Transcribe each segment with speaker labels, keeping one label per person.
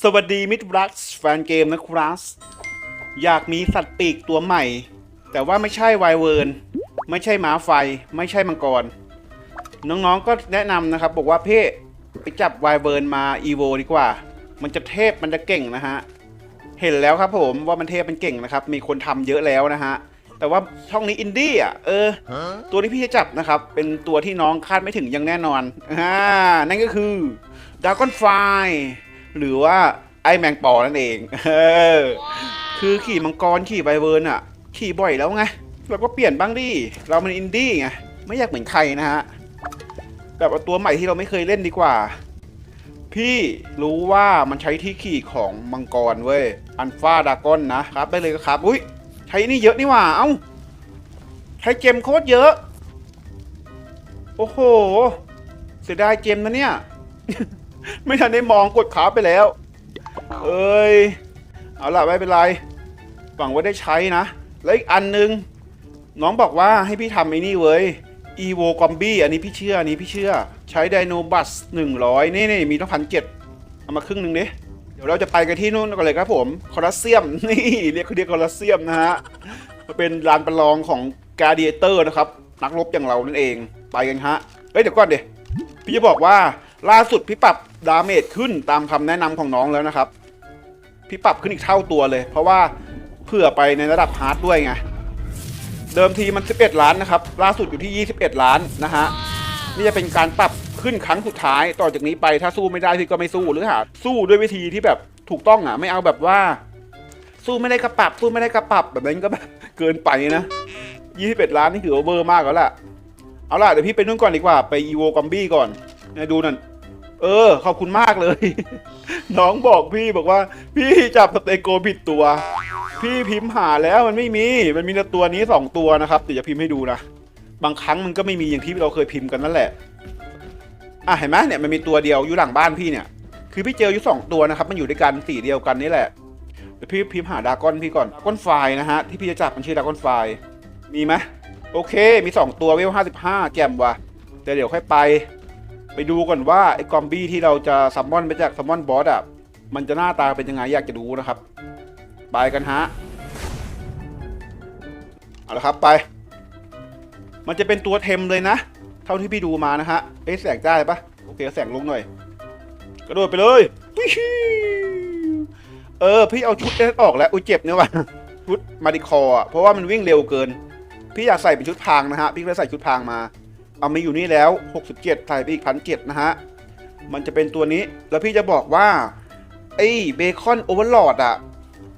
Speaker 1: สวัสดีมิตรรักแฟนเกมนะครับอยากมีสัตว์ปีกตัวใหม่ แต่ว่าไม่ใช่ไวเวิร์นไม่ใช่หมาไฟ ไม่ใช่มังกร น้องๆก็แนะนำนะครับ บอกว่าเพ่ไปจับไวเวิร์นมาอีโวดีกว่า มันจะเทพมันจะเก่งนะฮะ เห็นแล้วครับผมว่ามันเทพมันเก่งนะครับ มีคนทำเยอะแล้วนะฮะ แต่ว่าช่องนี้อินดี้อะเออ ตัวที่พี่จะจับนะครับ เป็นตัวที่น้องคาดไม่ถึงอย่างแน่นอนอ่านั่นก็คือด a กอนไฟ หรือว่าไอแมงปอนั่นเองเออคือขี่มังกรขี่ไบเวิร์นอะขี่บ่อยแล้วไงเราก็เปลี่ยนบ้างดิเรามันอินดี้ไงไม่อยากเหมือนใครนะฮะแบบเอาตัวใหม่ที่เราไม่เคยเล่นดีกว่า พี่รู้ว่ามันใช้ที่ขี่ของมังกรเว้ยอันฟาดากอนนะครับได้เลยครับอุ้ยใช้นี่เยอะนี่หว่าเอ้าใช้เจมโคตรเยอะ โอ้โห เสียดายเจมนะเนี่ย ไม่ทันได้มองกดขาไปแล้ว เอ้ย เอาล่ะไม่เป็นไรหวังว่าได้ใช้นะ แล้วอีกอันนึง น้องบอกว่าให้พี่ทำไอ้นี่เว้ย evo c o m b i อันนี้พี่เชื่ออันนี้พี่เชื่อ ใช้ไดโนบัส100นี่นี่มีต้องพันเจ็ดเอามาครึ่งหนึ่งดิเดี๋ยวเราจะไปกันที่นู่นกันเลยครับผมคอรัสเซียมนี่เรียกเขาเรียกคอรัสเซียมนะฮะมันเป็นลานประลองของกาเดียเตอร์นะครับ นักรบอย่างเรานั่นเองไปกันฮะเฮ้ยเดี๋ยวก่อนเดี๋ยวพี่จะบอกว่าล่าสุดพี่ปรับ ดาเมจขึ้นตามคำแนะนำของน้องแล้วนะครับ พี่ปรับขึ้นอีกเท่าตัวเลย เพราะว่าเผื่อไปในระดับฮาร์ดด้วยไง เดิมทีมัน 11 ล้านนะครับ ล่าสุดอยู่ที่ 21 ล้านนะฮะ นี่จะเป็นการปรับขึ้นครั้งสุดท้าย ต่อจากนี้ไปถ้าสู้ไม่ได้พี่ก็ไม่สู้หรือหาสู้ด้วยวิธีที่แบบถูกต้องอะ ไม่เอาแบบว่า สู้ไม่ได้กระปรับ สู้ไม่ได้กระปรับแบบนั้นก็แบบเกินไปนะ21 ล้านนี่ถือว่าเบอร์มากแล้วล่ะ เอาล่ะเดี๋ยวพี่ไปนู่นก่อนดีกว่าไปอีโวกัมบี้ก่อนเนี่ยดูนั่น เออ ขอบคุณมากเลย น้องบอกพี่บอกว่า พี่จับสเตโกผิดตัว พี่พิมพ์หาแล้วมันไม่มี มันมีแต่ตัวนี้สองตัวนะครับเดี๋ยวจะพิมพ์ให้ดูนะ บางครั้งมันก็ไม่มีอย่างที่เราเคยพิมพ์กันนั่นแหละ อะเห็นไหมเนี่ยมันมีตัวเดียวอยู่หลังบ้านพี่เนี่ย คือพี่เจออยู่สองตัวนะครับ มันอยู่ด้วยกันสีเดียวกันนี่แหละเดี๋ยวพี่พิมพ์หาดากอนพี่ก่อนดากอนไฟนะฮะที่พี่จะจับมันชื่อดากอนไฟมีไหมโอเค มีสองตัวเวลห้าสิบห้าแจ่มว่ะแต่เดี๋ยวค่อยไป ไปดูก่อนว่าไอ้กอมบี้ที่เราจะซัมมอนไปจากซัมมอนบอสอะ มันจะหน้าตาเป็นยังไงอยากจะดูนะครับ ไปกันฮะ เอาละครับไป มันจะเป็นตัวเทมเลยนะ เท่าที่พี่ดูมานะฮะ เอ๊ะแสงได้ปะโอเคแสงลงหน่อย กระโดดไปเลยเออ พี่เอาชุดเอสออกแล้วอุ้ยเจ็บเนี่ยว่ะชุดมาดิคออะเพราะว่ามันวิ่งเร็วเกิน พี่อยากใส่เป็นชุดพางนะฮะ พี่ก็เลยใส่ชุดพางมา เอามาอยู่นี่แล้ว 67ใส่ไปอีกพันเนะฮะ มันจะเป็นตัวนี้ แล้วพี่จะบอกว่า ไอ้เบคอนโอเวอร์ลอดอะ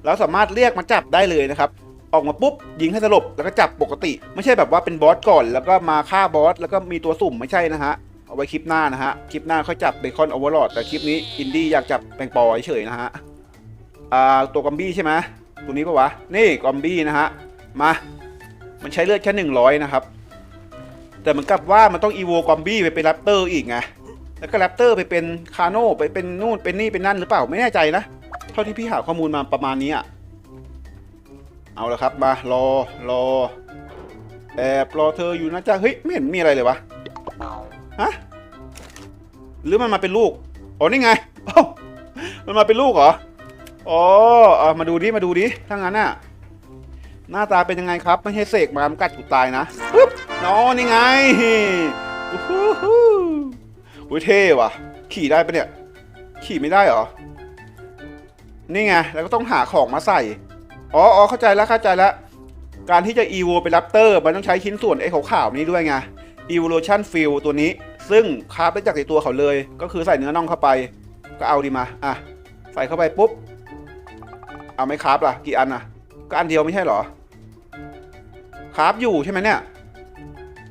Speaker 1: เราสามารถเรียกมาจับได้เลยนะครับ ออกมาปุ๊บ ยิงให้สลบ แล้วก็จับปกติ ไม่ใช่แบบว่าเป็นบอสก่อน แล้วก็มาฆ่าบอส แล้วก็มีตัวสุ่มไม่ใช่นะฮะ เอาไว้คลิปหน้านะฮะ คลิปหน้าค่อยจับเบคอนโอเวอร์ลอดแต่คลิปนี้อินดี้อยากจับแมงปอเฉยๆนะฮะ อ่า ตัวกอมบี้ใช่ไหมตัวนี้ปะวะ นี่กอมบี้นะฮะ มา มันใช้เลือดแค่หนึ่งร้อยนะครับ แต่เหมือนกับว่ามันต้องอีโวกอมบี้ไปเป็นแรปเตอร์อีกไงแล้วก็แรปเตอร์ไปเป็นคาโน่ไปเป็นนู่นเป็นนี่เป็นนั่นหรือเปล่าไม่แน่ใจนะ เท่าที่พี่หาข้อมูลมาประมาณนี้อะเอาละครับมารอรอแอบรอเธออยู่นะจ๊ะเฮ้ยไม่เห็นมีอะไรเลยวะฮะหรือมันมาเป็นลูกอ๋อนี่ไงมันมาเป็นลูกเหรออ๋อเอามาดูดิมาดูดิถ้างั้นน่ะหน้าตาเป็นยังไงครับ ไม่ใช่เสกมามนกัดกูตายนะปึ๊บ อ๋อนี่ไงอู้หูหูอุ้ยเท่ว่ะ ขี่ได้ปะเนี่ย ขี่ไม่ได้เหรอ นี่ไง แล้วก็ต้องหาของมาใส่ อ๋ออ๋อเข้าใจแล้วเข้าใจแล้ว การที่จะ evo เป็น raptor มันต้องใช้ชิ้นส่วนไอ้ขาวๆนี้ด้วยไง evolution field ตัวนี้ ซึ่งคราฟได้จากในตัวเขาเลย ก็คือใส่เนื้อน่องเข้าไป ก็เอาดีมา อะ ใส่เข้าไปปุ๊บ เอาไม่คราฟล่ะ กี่อันอะ ก็อันเดียวไม่ใช่เหรอ คราฟอยู่ใช่ไหมเนี่ย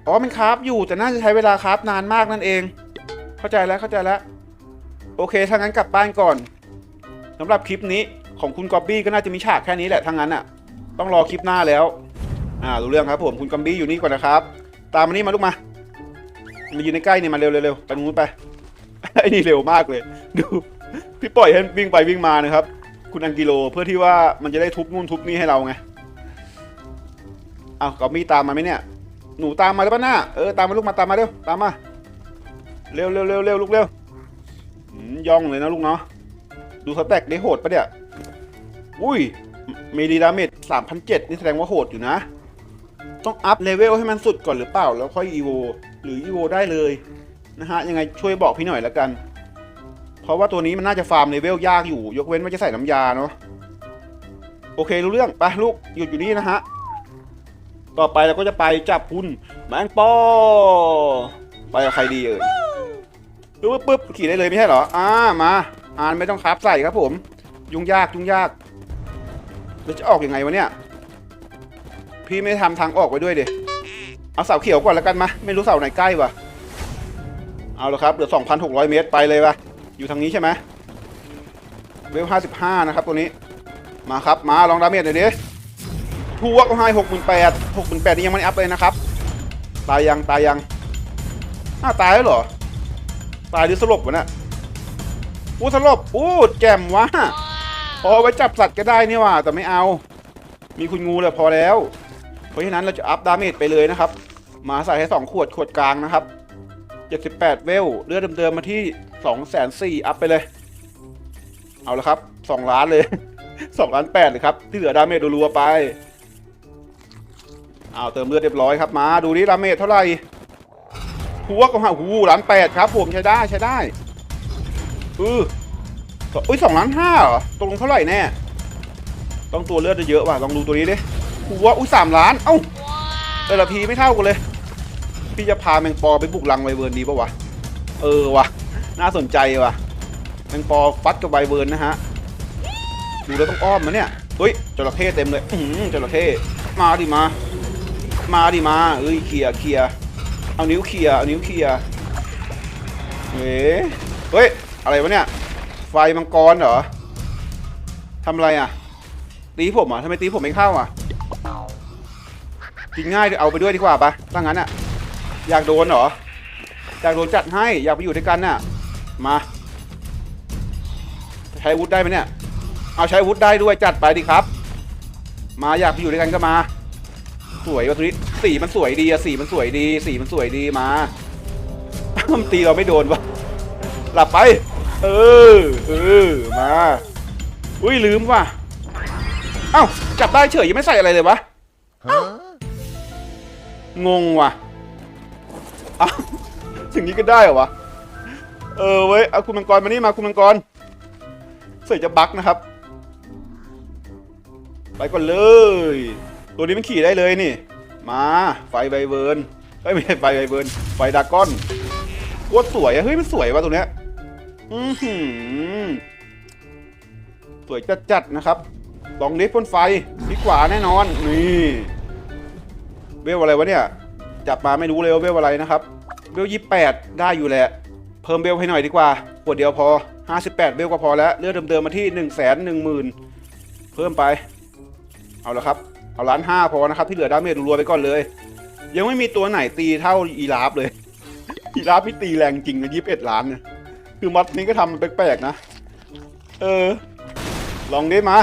Speaker 1: อ๋อมันคราฟอยู่แต่น่าจะใช้เวลาคราฟนานมากนั่นเอง เข้าใจแล้วเข้าใจแล้ว โอเคถ้างั้นกลับบ้านก่อนสำหรับคลิปนี้ของคุณกอบบี้ก็น่าจะมีฉากแค่นี้แหละทั้งนั้นอะ ต้องรอคลิปหน้าแล้ว อ่ารู้เรื่องครับผมคุณกอบบี้อยู่นี่ก่อนนะครับ ตามมานี่มาลูกมามายืนในใกล้นี่มาเร็วเร็วๆไปงนู้นไปไอ้นี่เร็วมากเลย ดูพี่ปล่อยให้วิ่งไปวิ่งมานะครับ คุณอังกิโลเพื่อที่ว่ามันจะได้ทุบนู่นทุบนี่ให้เราไงเอากอบบี้ตามมาไหมเนี่ย หนูตามมาแล้วป่ะหน้าเออตามมาลูกมาตามมาเร็วตามมาเร็วเร็วเร็วเร็วลูกเร็วย่องเลยนะลูกเนาะดูสแต็กได้โหดปะเนี่ยอุ้ยมีดีดาเมจสามพันเจ็ดนี่แสดงว่าโหดอยู่นะ ต้องอัพเลเวลให้มันสุดก่อนหรือเปล่า แล้วค่อยอีโวหรืออีโวได้เลยนะฮะยังไงช่วยบอกพี่หน่อยแล้วกัน เพราะว่าตัวนี้มันน่าจะฟาร์มเลเวลยากอยู่ ยกเว้นว่าจะใส่น้ำยาเนาะโอเครู้เรื่องไปลูกหยุดอยู่นี่นะฮะ ต่อไปเราก็จะไปจับคุณแมงปอ ไปกับใครดีเอ่ยปึ๊บปึ๊บขี่ได้เลยไม่ใช่เหรอ อ่ามาอ่านไม่ต้องคราฟใส่ครับผม ยุ่งยากยุ่งยากแล้วจะออกยังไงวะเนี่ย พี่ไม่ทำทางออกไว้ด้วยดิเอาเสาเขียวก่อนแล้วกันมา ไม่รู้เสาไหนใกล้ปะเอาละครับเหลือ 2,600 เมตรไปเลยปะอยู่ทางนี้ใช่ไหมเวล55 นะครับตัวนี้ มาครับ มาลองดาเมจหน่อยดิ ทัวร์ก็ให้68 68นี่ยังไม่ได้อัพเลยนะครับ ตายยังตายยังอ้าตายแล้วเหรอ ตายหรือสลบวะเนี่ยอู้สลบอู้แจ่มวะพอไว้จับสัตว์ก็ได้นี่ว่าแต่ไม่เอา มีคุณงูเลยพอแล้ว เพราะฉะนั้นเราจะอัพดาเมจไปเลยนะครับ มาใส่ให้2ขวดขวดกลางนะครับ78 เวลเลือดเดิมๆมาที่2,400อัพไปเลย เอาละครับ 2 ล้านเลย 2 ล้าน8เลยครับ ที่เหลือดาเมจรัวๆไป เอาเติมเลือดเรียบร้อยครับมา ดูนี่ดาเมจเท่าไหร่หัวก็หาหูล้านแปดครับผมใช้ได้ใช้ได้เอออุ้ยสองล้านห้าเหรอตกลงเท่าไหร่แน่ ต้องตัวเลือดจะเยอะว่ะลองดูตัวนี้ดิหัวอุ้ยสามล้าน เอ้าแต่ละทีไม่เท่ากันเลย พี่จะพาแมงปอไปบุกรังไวเวิร์นดีปะวะ เออวะน่าสนใจวะแมงปอฟัดกับไวเวิร์นนะฮะ ดูแล้วต้องอ้อมนะเนี่ย เฮ้ยจระเข้เต็มเลย อือหือจระเข้มาดิมา มาดิมาเอ้ยเคลียเคลียเอานิ้วเคลียเอานิ้วเคลียเฮ้ยเฮ้ยอะไรวะเนี่ยไฟมังกรเหรอทำอะไรอะตีผมอะทำไมตีผมไม่เข้าอะกินง่ายเอาไปด้วยดีกว่าปะถ้างั้นอะอยากโดนเหรออยากโดนจัดให้อยากไปอยู่ด้วยกันน่ะมาใช้วุธได้ไหมเนี่ยเอาใช้วุธได้ด้วยจัดไปดิครับ มาอยากไปอยู่ด้วยกันก็มา สวยว่ะตัวนี้สีมันสวยดีอะสีมันสวยดี สีมันสวยดีมามันตีเราไม่โดนวะหลับไป เออเออมาอุ้ยลืมว่ะเอ้าจับได้เฉยยังไม่ใส่อะไรเลยวะงงว่ะเอ้าถึงนี้ก็ได้เหรอวะเออเว้ยเอาคุณมังกรมานี่มาคุณมังกรเสยจะบักนะครับ ไปก่อนเลย ตัวนี้มันขี่ได้เลยนี่ มาไฟไบเวิร์นไม่ใช่ไฟไบเวิร์นไฟดากอนโคตรสวยอะเฮ้ยมันสวยว่ะตัวเนี้ยอือหือสวยจัดๆนะครับลองนี้พ่นไฟดีกว่าแน่นอนนี่เวลอะไรวะเนี่ยจับมาไม่รู้เลยว่าเวลอะไรนะครับเวลยี่แปดได้อยู่แหละ เพิ่มเบลให้หน่อยดีกว่าขวดเดียวพอ 58เบลก็พอแล้วเลือดเดิมๆมาที่ 1 1 0 0 0 0 เพิ่มไป เอาละครับ เอาล้านห้าพอนะครับ ที่เหลือดาเมจรัวไปก่อนเลย ยังไม่มีตัวไหนตีเท่าอีราฟเลย อีราฟพี่ตีแรงจริงนะยี่สิบเอ็ดล้านเนี่ยคือมัดนี้ก็ทำแปลกๆนะ เออ ลองไดิมา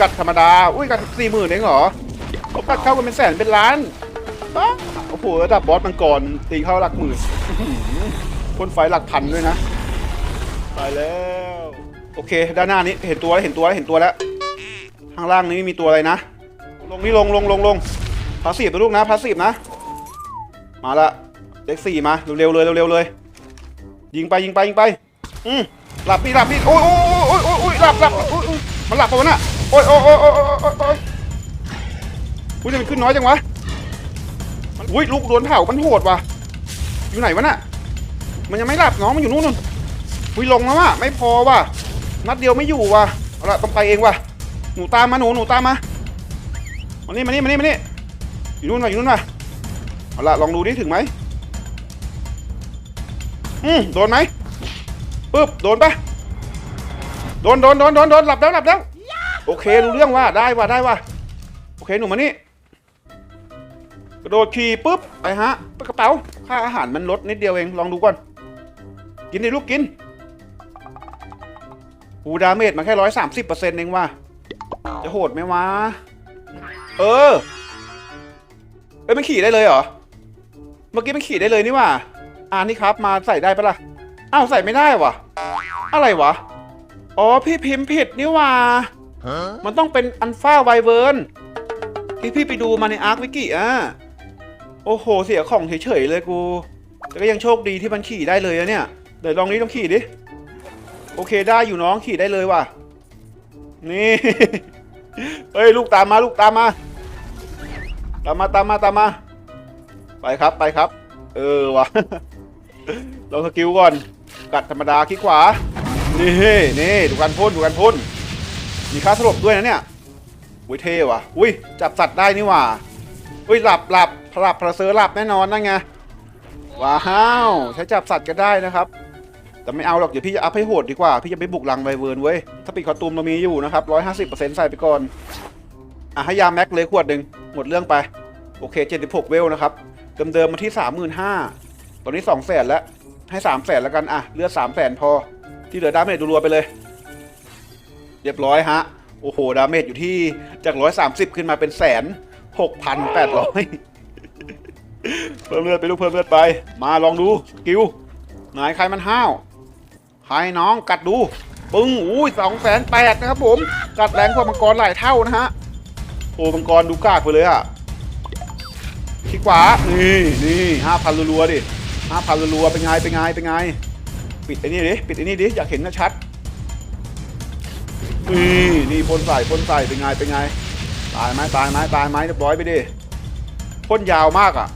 Speaker 1: กัดธรรมดา อุ้ยกัดสี่หมื่นเองเหรอเขากัดเข้ากันเป็นแสนเป็นล้านบ้าโอ้โหระดับบอสมังกรตีเข้าหลักหมื่นอื้อหือพ่นไฟหลักพันด้วยนะตายแล้ว โอเค ด้านหน้านี้เห็นตัวแล้วเห็นตัวแล้วเห็นตัวแล้วข้างล่างนี้ไม่มีตัวอะไรนะ ลงนี่ลงลงลงลงพาสีฟตัวลูกนะพาสีฟนะ มาละเด็กสี่มาเร็วๆเลยเร็วๆเลย ยิงไปยิงไปยิงไป อืมหลับพี่หลับพี่โอ้ยโอ้ยโอ้ยโอ้ยโอ้ยหลับหลับโอ้ยมันหลับปะวะน่ะโอ้ยโอ้ยโอ้ยโอ้ยโอ้ยโอ้ยอุ้ยทำไมขึ้นน้อยจังวะมันอุ้ยลูกโดนเผามันโหดว่ะอยู่ไหนวะน่ะมันยังไม่หลับน้องมันอยู่นู่นนู่นอุ้ยลงแล้วว่ะไม่พอว่ะนัดเดียวไม่อยู่ว่ะเอาละต้องไปเองว่ะหนูตามมาหนูหนูตามมา มานี่มานี่มานี่มานี่อยู่นู่นว่ะอยู่นู่นว่ะเอาละลองดูดิถึงไหมอืมโดนไหมปึ๊บโดนปะโดนโดนโดนโดนโดนหลับแล้วหลับแล้วโอเครู้เรื่องว่าได้ว่ะได้ว่ะโอเคหนูมานี่กระโดดขี่ปุ๊บไปฮะไปกระเป๋าค่าอาหารมันลดนิดเดียวเองลองดูก่อน กินดิลูกกินหูดาเมจมาแค่ร้อยสามสิบเปอร์เซ็นต์เองว่ะจะโหดไหมวะ เออเอ้ยมันขี่ได้เลยเหรอ เมื่อกี้มันขี่ได้เลยนี่ว่ะอ่านี่ครับ มาใส่ได้ปะล่ะ อ้าวใส่ไม่ได้วะอะไรวะ อ๋อพี่พิมพ์ผิดนี่หว่า มันต้องเป็นอันฟ้าไวเวิร์นที่พี่ไปดูมาในอาร์ควิกิอะ โอ้โห เสียของเฉยๆเลยกู แต่ก็ยังโชคดีที่มันขี่ได้เลยอะเนี่ย เดี๋ยวลองนี้ต้องขี่ดิ โอเคได้อยู่น้องขี่ได้เลยว่ะ นี่ เฮ้ยลูกตามมาลูกตามมา ตามมาตามมาตามมา ไปครับไปครับ เออวะลองสกิลก่อน กัดธรรมดาคลิกขวา นี่นี่ดูการพ่นดูการพ่น มีค่าสลบด้วยนะเนี่ยอุ้ยเท่ว่ะอุ้ยจับสัตว์ได้นี่ว่าอุ้ยหลับหลับหลับพระเซอร์หลับแน่นอนนั่นไงว้าว ใช้จับสัตว์ก็ได้นะครับ แต่ไม่เอาหรอกเดี๋ยวพี่จะอัพให้โหดดีกว่า พี่จะไปบุกลังไวเวิร์นเว้ย ถ้าปิดคอตูมเรามีอยู่นะครับร้อยห้าสิบเปอร์เซ็นต์ใส่ไปก่อน อะให้ยาแม็กเลยขวดหนึ่งหมดเรื่องไป โอเคเจ็ดสิบหกเวลนะครับ เดิมๆมาที่สามหมื่นห้าตอนนี้สองแสนแล้ว ให้สามแสนแล้วกัน อะเลือดสามแสนพอ ที่เหลือดาเมจดูรัวไปเลย เรียบร้อยฮะ โอ้โห ดาเมจอยู่ที่จากร้อยสามสิบขึ้นมาเป็นแสนหกพันแปดร้อยเพิ่มเลือดไปลูกเพิ่มเลือดไป มาลองดูสกิลไหนใครมันห้าว ใครน้องกัดดู ปึ้งอุ้ยสองแสนแปดนะครับผม กัดแรงกว่ามังกรหลายเท่านะฮะ โอ้มังกรดูกากไปเลยอะขี้ขวา นี่นี่ห้าพันรัวๆดิห้าพันรัวๆเป็นไงเป็นไงเป็นไง ปิดไอ้นี่ดิ ปิดไอ้นี่ดิ อยากเห็นนะชัด นี่นี่พ่นใส่พ่นใส่เป็นไงเป็นไง ตายไหมตายไหมตายไหมเรียบร้อยไปดิพ่นยาวมากอะ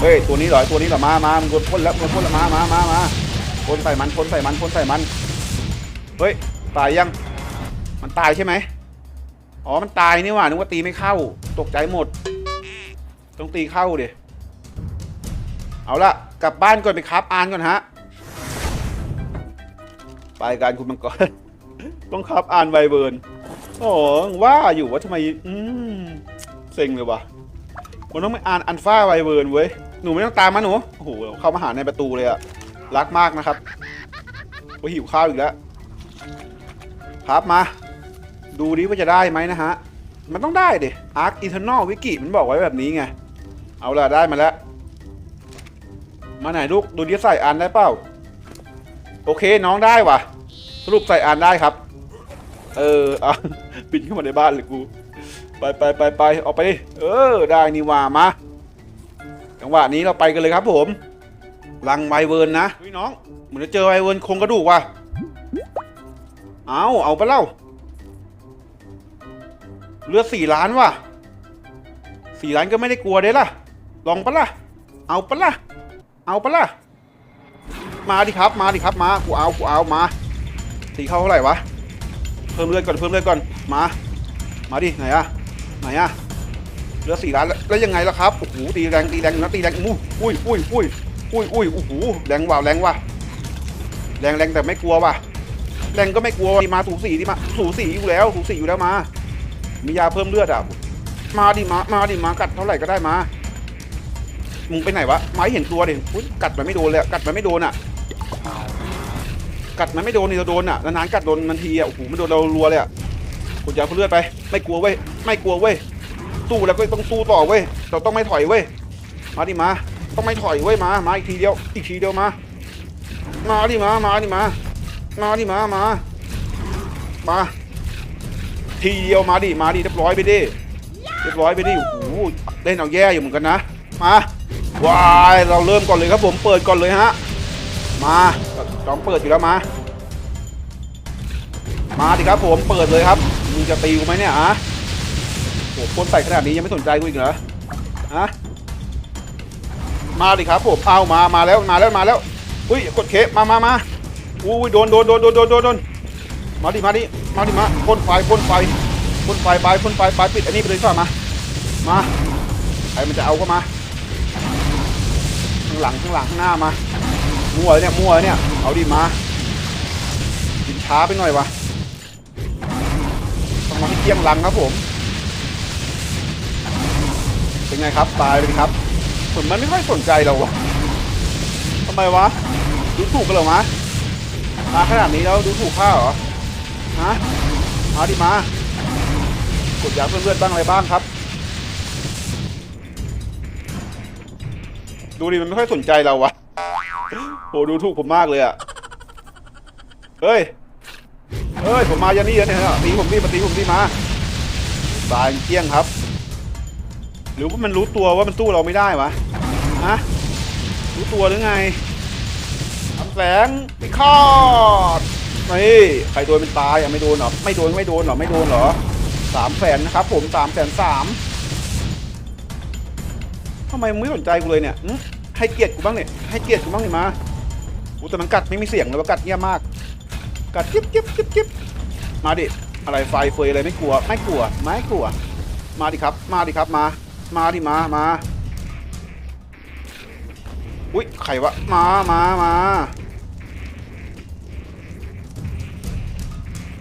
Speaker 1: เฮ้ย ตัวนี้เหรอ ตัวนี้เหรอ มามามันโดนพ่นแล้วมันพ่นแล้วมามามามา พ่นใส่มันพ่นใส่มันพ่นใส่มัน เฮ้ย ตายยัง มันตายใช่ไหมอ๋อ มันตายนี่หว่า นึกว่าตีไม่เข้า ตกใจหมด ต้องตีเข้าดิ เอาละกลับบ้านก่อนไปครับอ่านก่อนฮะ ไปการคุณมังกร ต้องครับอ่านไวเบิร์นอ๋อว่าอยู่ว่าทำไม อืมเซ็งเลยวะมันต้องไปอ่านอันฟ้าไวเบิร์นเว้ย หนูไม่ต้องตามมาหนู โอ้โห เข้ามาหาในประตูเลยอะ รักมากนะครับโอ้หิวข้าวอีกแล้วครับมา ดูดิว่าจะได้ไหมนะฮะ มันต้องได้ดิอาร์คอินเทอร์นอลวิกิมันบอกไว้แบบนี้ไง เอาละได้มาแล้ว มาไหนลูก ดูดิใส่อ่านได้เปล่า โอเคน้องได้ว่ะ สรุปใส่อ่านได้ครับ เอออะปิดเข้ามาในบ้านเลยกู ไปไปไปไปออกไปดิเออ ได้นี่ว่ามาจังหวะนี้เราไปกันเลยครับผม ลังไวเวิร์นนะเฮ้ยน้อง เหมือนจะเจอไวเวิร์นโครงกระดูกว่ะ เอาเอาไปเล่า เลือดสี่ล้านว่ะสี่ล้านก็ไม่ได้กลัวเด้ล่ะ ลองปะล่ะ เอาปะล่ะ เอาปะล่ะ มาดิครับ มาดิครับ มา กูเอา กูเอา มาตีเข้าเท่าไหร่วะ เพิ่มเลือดก่อน เพิ่มเลือดก่อน มา มาดิ ไหนอะไหนอะเหลือสี่ล้านแล้วยังไงล่ะครับ โอ้โห ตีแรง ตีแรงนะตีแรง อุ้ยอุ้ยอุ้ย อุ้ยอุ้ยโอ้โหแรงว่ะแรงว่ะแรงแรงแต่ไม่กลัวว่ะแรงก็ไม่กลัวดีมาสูสีดีมาสูสีอยู่แล้วสูสีอยู่แล้วมา มียาเพิ่มเลือดอะมาดิมามาดิมากัดเท่าไหร่ก็ได้มามึงไปไหนวะไม้เห็นตัวดิอุ๊ยกัดมันไม่โดนเลยกัดมันไม่โดนอะ กัดมันไม่โดนนี่เราโดนอะนานๆกัดโดนมันทีอะโอ้โหมันโดนเรารัวเลยอะกดยาเพิ่มเลือดไป ไม่กลัวเว้ยไม่กลัวเว้ยสู้แล้วก็ต้องสู้ต่อเว้ยเราต้องไม่ถอยเว้ยมาดิมา ต้องไม่ถอยเว้ยมา มาอีกทีเดียว อีกทีเดียวมา มาดิมา มาดิมา มาดิมา มา มา ทีเดียวมาดิ มาดิเรียบร้อยไปดิ เรียบร้อยไปดิ โอ้โหเล่นเอาแย่อยู่เหมือนกันนะ มาวายเราเริ่มก่อนเลยครับผม เปิดก่อนเลยฮะ มาต้องเปิดอยู่แล้วมา มาดิครับผม เปิดเลยครับ มึงจะตีกูไหมเนี่ยอะโอ้โหคนใส่ขนาดนี้ยังไม่สนใจกูอีกเหรอฮะ มาดิครับผมเอามามาแล้วมาแล้วมาแล้วอุ้ยกดเคมามามาอุ้ยโดนโดนโดนโดนโดนโดนมาดิมาดิมาดิมาพ่นไฟพ่นไฟพ่นไฟไปพ่นไฟไปปิดอันนี้ไปเลยดีกว่ามามาใครมันจะเอาก็มาข้างหลังข้างหลังข้างหน้ามามั่วเลยเนี่ยมั่วเลยเนี่ยเอาดิมากินช้าไปหน่อยวะต้องมาให้เที่ยงหลังครับผมเป็นไงครับตายเลยครับ ผมมันไม่ค่อยสนใจเราวะทำไมวะ ดูถูกกันเหรอมะมาขนาดนี้แล้วดูถูกข้าเหรอ ฮะมาดิมากดยาเพื่อนเลือดบ้างอะไรบ้างครับ ดูดิมันไม่ค่อยสนใจเราวะโหดูถูกผมมากเลยอะเฮ้ยเอ้ย ผมมายันนี่แล้วเนี่ยตีผมดิมาตีผมดิมาตายเกี้ยงครับ รือว่ามันรู้ตัวว่ามันสู้เราไม่ได้วะฮะรู้ตัวหรือไงทำแสงไปคอดนี่ใครโดนเป็นตายอะไม่โดนหรอไม่โดนไม่โดนหรอไม่โดนเหรอสามแสนนะครับผมสามแสนสามทำไมมึงไม่สนใจกูเลยเนี่ยให้เกียรติกูบ้างเนี่ยให้เกียรติกูบ้างเนี่ยมากูแต่มันกัดไม่มีเสียงเลยว่ากัดเงียบมาก กัดจิ๊บจิ๊บจิ๊บจิ๊บมาดิอะไรไฟเฟยอะไรไม่กลัว ไม่กลัวไม่กลัว มาดิครับ มาดิครับมา มาดิมามาอุ้ยใครวะ มามามา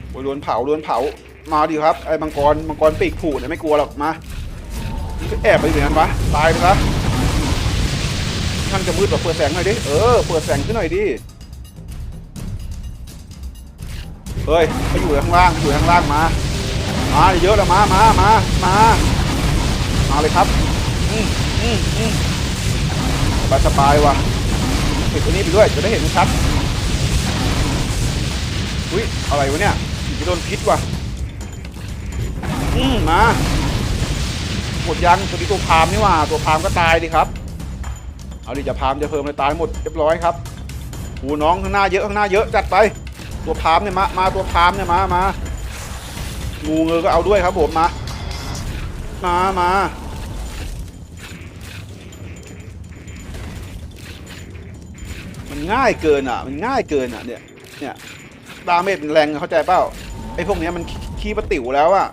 Speaker 1: โอ้ยโดนเผาโดนเผา มาดิครับ ไอ้มังกร มังกรปีกผูเนี่ยไม่กลัวหรอก มาแอบไปอยู่นั้นวะ ตายไปครับท่านจะมืดแบบเปิดแสงหน่อยดิ เออ เปิดแสงขึ้นหน่อยดิ เฮ้ยไปอยู่ข้างล่าง อยู่ข้างล่างมา มาเยอะแล้วมา มา มา มา มาเลยครับ อืมอืมอืมสบายสบายว่ะปิดตัวนี้ไปด้วยจะได้เห็นชัดอุ้ยอะไรวะเนี่ยจะโดนพิษว่ะ อืมมาหมดยังตัวนี้ตัวพามนี่ว่า ตัวพามก็ตายดิครับ เอาดิจะพามจะเพิ่มเลยตายหมดเรียบร้อยครับหูน้องข้างหน้าเยอะข้างหน้าเยอะจัดไป ตัวพามเนี่ยมามาตัวพามเนี่ยมามางูเงือก็เอาด้วยครับผมมา มามามันง่ายเกินอะ มันง่ายเกินอะเนี่ย เนี่ยดาเมจมันแรงเข้าใจเปล่าไอ้พวกเนี้ยมันขี้ประติ๋วแล้วอะ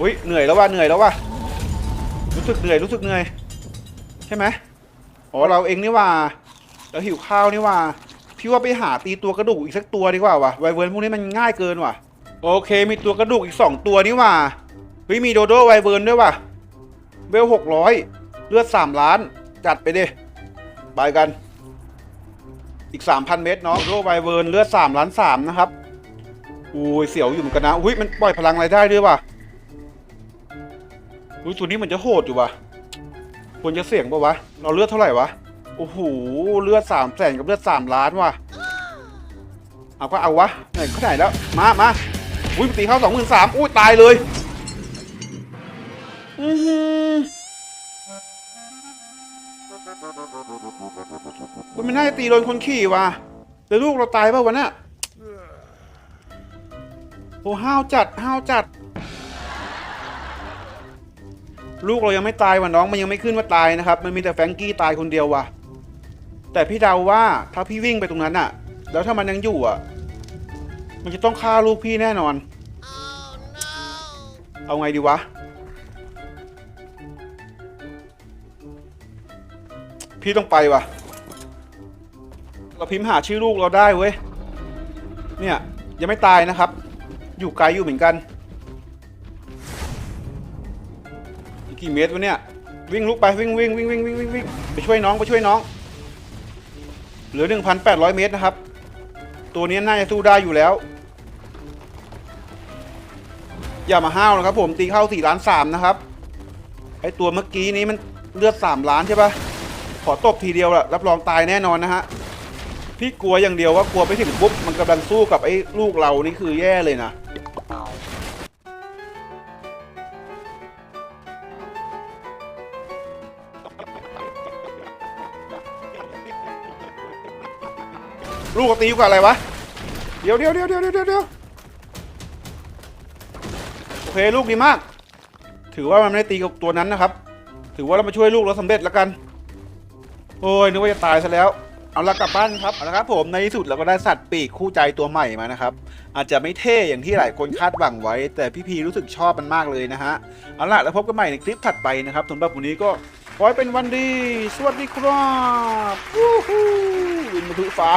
Speaker 1: อุ้ยเหนื่อยแล้วว่ะเหนื่อยแล้วว่ะรู้สึกเหนื่อยรู้สึกเหนื่อย ใช่ไหมอ๋อเราเองนี่ว่าเราหิวข้าวนี่ว่า พี่ว่าไปหาตีตัวกระดูกอีกสักตัวดีกว่าวะไวเวิร์นพวกนี้มันง่ายเกินว่ะ โอเค มีตัวกระดูกอีกสองตัวนี่ว่าเฮ้ยมีโดโดไวเวิร์นด้วยว่ะเวลหกร้อยเลือดสามล้าน จัดไปดิไปกันอีกสามพันเมตรเนาะโดโดไวเวิร์นเลือดสามล้านสามนะครับอุ้ยเสียวอยู่เหมือนกันนะอุ้ยมันปล่อยพลังอะไรได้ด้วยว่ะอุ้ยตัวนี้มันจะโหดอยู่ว่ะควรจะเสี่ยงปะวะเราเลือดเท่าไหร่วะ โอ้โห เลือดสามแสนกับเลือดสามล้านว่ะ เอาก็เอาวะ ไหนเขาไหนแล้ว มามาอุ้ยตีเข้าสองหมื่นสามอุ้ยตายเลยอือหือมันไม่น่าจะตีโดนคนขี่ว่ะแต่ลูกเราตายป่าวะเนี่ยโอ้ห้าวจัดห้าวจัด ลูกเรายังไม่ตายว่ะน้องมันยังไม่ขึ้นว่าตายนะครับ มันมีแต่แฟงกี้ตายคนเดียวว่ะ แต่พี่เดาว่าถ้าพี่วิ่งไปตรงนั้นอะแล้วถ้ามันยังอยู่อะมันจะต้องฆ่าลูกพี่แน่นอน เอาไงดีวะ พี่ต้องไปวะเราพิมพ์หาชื่อลูกเราได้เว้ย เนี่ยยังไม่ตายนะครับ อยู่ไกลอยู่เหมือนกันอีกกี่เมตรวะเนี่ย วิ่งลุกไปวิ่งวิ่งวิ่งวิ่งวิ่งวิ่งไปช่วยน้องไปช่วยน้อง เหลือ 1,800 เมตรนะครับ ตัวนี้น่าจะสู้ได้อยู่แล้ว อย่ามาห้าวนะครับผมตีเข้า4ล้าน3นะครับ ไอตัวเมื่อกี้นี้มันเลือด 3 ล้านใช่ปะขอตบทีเดียวละรับรองตายแน่นอนนะฮะ พี่กลัวอย่างเดียวว่ากลัวไปถึงปุ๊บมันกำลังสู้กับไอ้ลูกเรานี่คือแย่เลยนะ ลูกตีอยู่กับอะไรวะ เดี๋ยวเดี๋ยวเดี๋ยวเดี๋ยวเดี๋ยวเดี๋ยวโอเคลูกดีมาก ถือว่ามันไม่ได้ตีกับตัวนั้นนะครับ ถือว่าเรามาช่วยลูกเราสำเร็จแล้วกัน โอ้ยนึกว่าจะตายซะแล้ว เอาละกลับบ้านครับ เอาละครับผม ในที่สุดเราก็ได้สัตว์ปีกคู่ใจตัวใหม่มานะครับ อาจจะไม่เท่อย่างที่หลายคนคาดหวังไว้ แต่พี่พีรู้สึกชอบมันมากเลยนะฮะ เอาละแล้วพบกันใหม่ในคลิปถัดไปนะครับสำหรับวันนี้ก็ขอให้เป็นวันดี สวัสดีครับ บินมาทุฟ้า